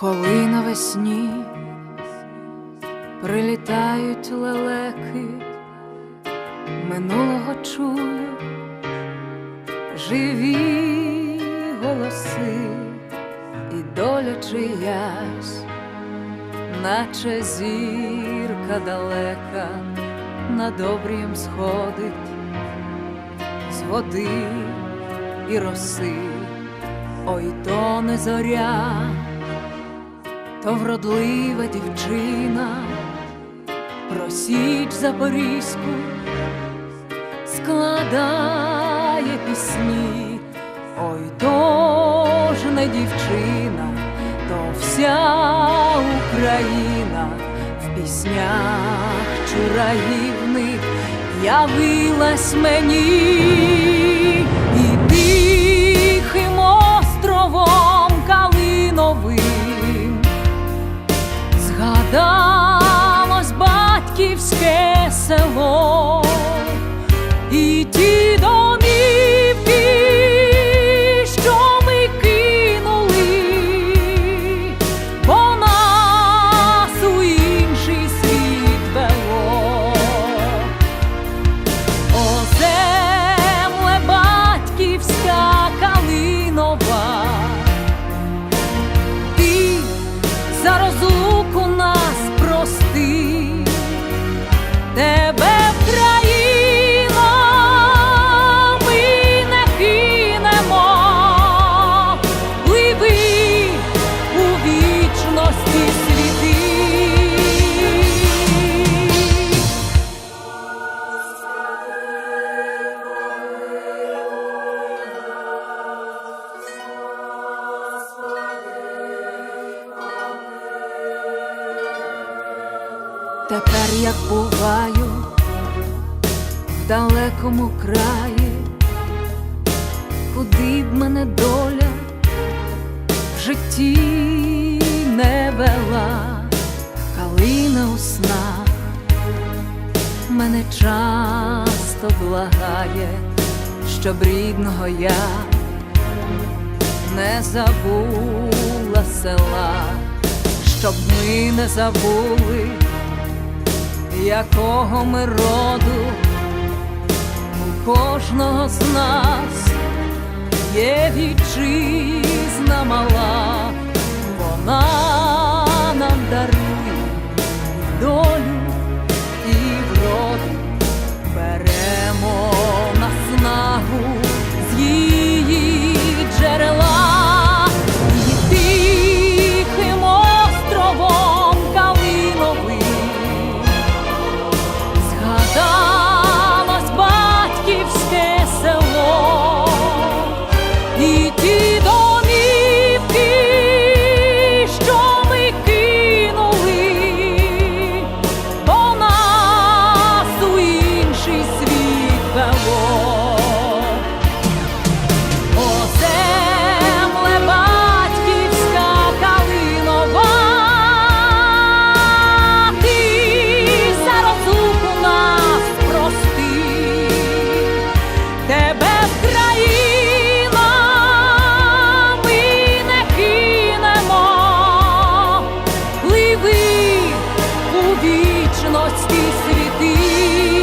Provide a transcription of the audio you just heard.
Коли навесні прилітають лелеки, минулого чую живі голоси, і доля чиясь, наче зірка далека, над обрієм сходить з води і роси, ой то не зоря то вродлива дівчина, про січ запорізьку складає пісні, ой то не дівчина, то вся Україна в піснях чураївних явилась мені село і ті домівки, Тепер як буваю в далекому краї, куди б мене доля в житті не вела, калина у снах мене часто благає, щоб рідного я не забула села, щоб ми не забули якого ми роду у кожного з нас є вітчизна мала, вона вічності світи.